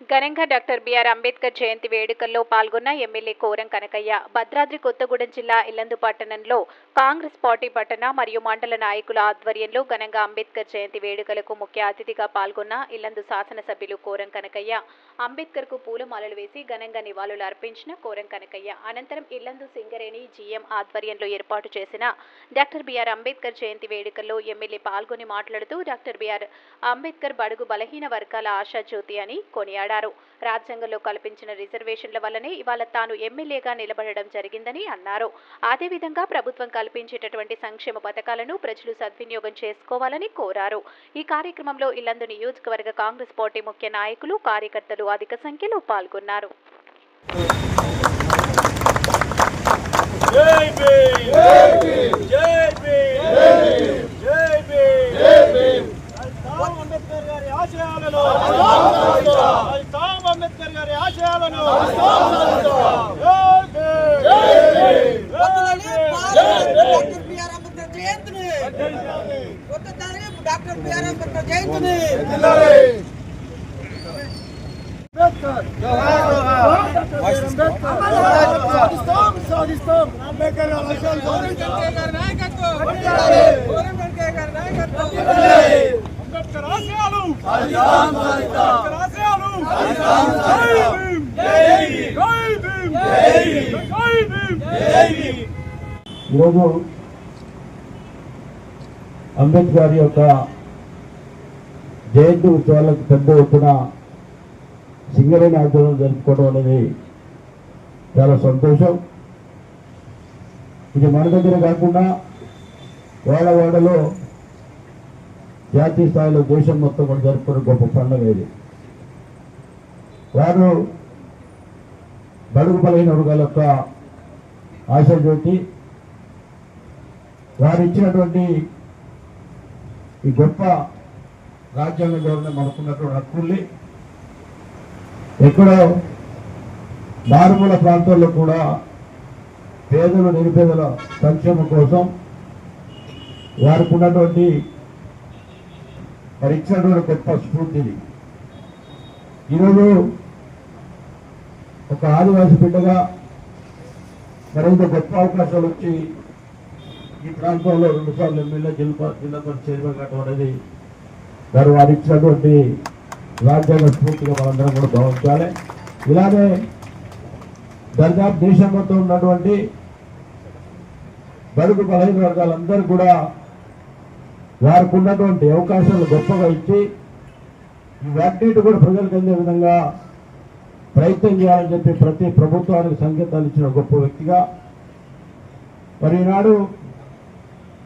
ఘనంగా doctor BR Ambedkar Jayanti వేడుకల్లో పాల్గొన్న ఎమ్మెల్యే కోరం కనకయ్య భద్రాద్రి కొత్తగూడెం జిల్లా ఇల్లందు పట్టణంలో కాంగ్రెస్ పార్టీ పట్టణ మరియు మండల నాయకుల ఆధ్వర్యంలో ఘనంగా అంబేద్కర్ జయంతి వేడుకలకు ముఖ్య అతిథిగా పాల్గొన్న ఇల్లందు శాసనసభ్యులు కోరం కనకయ్య. అంబేద్కర్కు పూలమాలలు వేసి ఘనంగా నివాళులు అర్పించిన కోరం కనకయ్య. అనంతరం ఇల్లందు సింగరేణి జీఎం ఆధ్వర్యంలో ఏర్పాటు చేసిన డాక్టర్ బిఆర్ అంబేద్కర్ జయంతి వేడుకల్లో ఎమ్మెల్యే పాల్గొని మాట్లాడుతూ డాక్టర్ బిఆర్ అంబేద్కర్ బడుగు బలహీన వర్గాల ఆశాజ్యోతి అని కొనియాడారు. రాజ్యాంగంలో కల్పించిన రిజర్వేషన్ల వల్లనే ఇవాళ తాను ఎమ్మెల్యేగా నిలబడడం జరిగిందని అన్నారు. అదేవిధంగా ప్రభుత్వం కల్పించేటటువంటి సంక్షేమ పథకాలను ప్రజలు సద్వినియోగం చేసుకోవాలని కోరారు. ఈ కార్యక్రమంలో ఇల్లందు నియోజకవర్గ కాంగ్రెస్ పార్టీ ముఖ్య నాయకులు కార్యకర్తలు అధిక సంఖ్యలో పాల్గొన్నారు. డాక్టర్ బిఆర్ అంబేద్కర్ జయంతిని వద్దలని డాక్టర్ బిఆర్ అంబేద్కర్ జయంతిని సాధిస్తాం అంబేద్కర్ అంబేద్కర్ ఆశయాలు! ఈరోజు అంబేద్కర్ యొక్క జయంతి ఉత్సవాలకు పెద్ద ఎత్తున సింగరేణి ఆధ్వర్యంలో జరుపుకోవడం అనేది చాలా సంతోషం. ఇది మన దగ్గర కాకుండా వాడవాడలో జాతీయ స్థాయిలో దేశం మొత్తం కూడా జరుపుకునే గొప్ప పండుగ ఇది. వారు బడుగు బలైన వర్గాల యొక్క ఆశాజ్యోతి వారు ఇచ్చినటువంటి ఈ గొప్ప రాజ్యాంగ గవర్నమెంట్ మనకున్నటువంటి హక్కుల్ని ఎక్కడో మారుమూల ప్రాంతాల్లో కూడా పేదలు నిరుపేదల సంక్షేమం కోసం వారికి ఉన్నటువంటి మరి ఇచ్చినటువంటి గొప్ప స్ఫూర్తిని. ఈరోజు ఒక ఆదివాసి బిడ్డగా మరింత గొప్ప అవకాశాలు వచ్చి ఈ ప్రాంతంలో రెండు సార్లు ఎమ్మెల్యే జిల్లా జిల్లా చైర్మన్ కావడం అనేది వారు వారు ఇచ్చినటువంటి రాజ్యాంగ స్ఫూర్తిగా మనందరం కూడా భావించాలి ఇలానే దర్దాపు దేశం మొత్తం ఉన్నటువంటి బడుగు బలహీన వర్గాలందరూ కూడా వారికి ఉన్నటువంటి అవకాశాలు గొప్పగా ఇచ్చి ఇవన్నిటి కూడా ప్రజలకు అందే విధంగా ప్రయత్నం చేయాలని చెప్పి ప్రతి ప్రభుత్వానికి సంకేతాలు ఇచ్చిన గొప్ప వ్యక్తిగా మరి ఈనాడు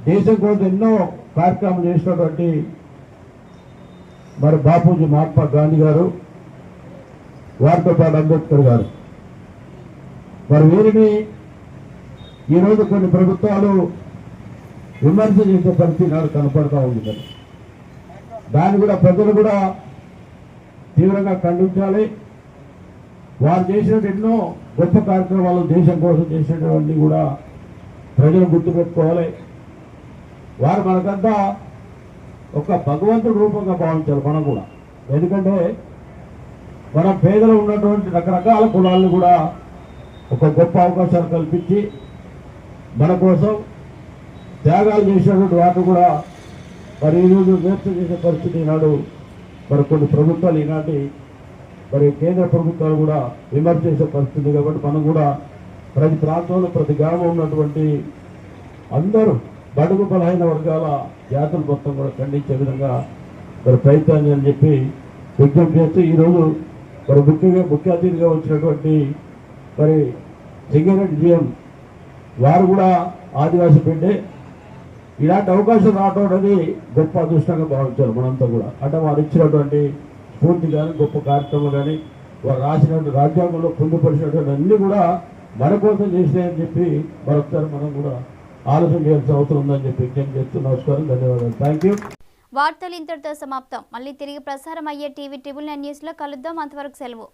దేశం కోసం ఎన్నో కార్యక్రమాలు చేసినటువంటి మరి బాపూజీ మహాత్మా గాంధీ గారు వారితో పాటు అంబేద్కర్ గారు. మరి వీరిని ఈరోజు కొన్ని ప్రభుత్వాలు విమర్శ చేసే పరిస్థితి నాకు కనపడతా ఉంది దాన్ని కూడా ప్రజలు కూడా తీవ్రంగా ఖండించాలి. వారు చేసిన ఎన్నో గొప్ప కార్యక్రమాలు దేశం కోసం చేసినటువంటి కూడా ప్రజలు గుర్తుపెట్టుకోవాలి. వారు మనకంతా ఒక భగవంతుడి రూపంగా భావించాలి మనం కూడా. ఎందుకంటే మనం పేదలు ఉన్నటువంటి రకరకాల కులాలను కూడా ఒక గొప్ప అవకాశాలు కల్పించి మన కోసం త్యాగాలు చేసినటువంటి వాటిని కూడా మరి ఈరోజు వ్యక్త చేసే పరిస్థితి ఈనాడు మరి కొన్ని ప్రభుత్వాలు ఈనాటి మరి కేంద్ర ప్రభుత్వాలు కూడా విమర్శ చేసే పరిస్థితి కాబట్టి మనం కూడా ప్రతి ప్రాంతంలో ప్రతి గ్రామం ఉన్నటువంటి అందరూ బడుగు బలహీన వర్గాల జాతులు మొత్తం కూడా ఖండించే విధంగా మరి ప్రయత్నాన్ని అని చెప్పి విజ్ఞప్తి చేస్తూ ఈరోజు మరి ముఖ్యంగా ముఖ్య అతిథిగా వచ్చినటువంటి మరి సింగారెడ్డి జిఎం వారు కూడా ఆదివాసీ బిడ్డే ఇలాంటి అవకాశం రావడం అనేది గొప్ప అదృష్టంగా భావించారు మనంతా కూడా. అంటే వారు ఇచ్చినటువంటి స్ఫూర్తి కానీ గొప్ప కార్యక్రమాలు కానీ వారు రాసినటువంటి రాజ్యాంగంలో పొందుపరిచినటువంటి అన్ని కూడా మన కోసం చేసినాయని చెప్పి మరొకసారి మనం కూడా ఆలోచన చేయాల్సిన అవసరం ఉందని చెప్పి విజ్ఞప్తి చేస్తూ నమస్కారం ధన్యవాదాలు. థ్యాంక్ యూ వార్తలు ఇంతటితో సమాప్తం. మళ్ళీ తిరిగి ప్రసారం అయ్యే టీవీ ట్రిబుల్ నైన్ న్యూస్లో కలుద్దాం. అంతవరకు సెలవు.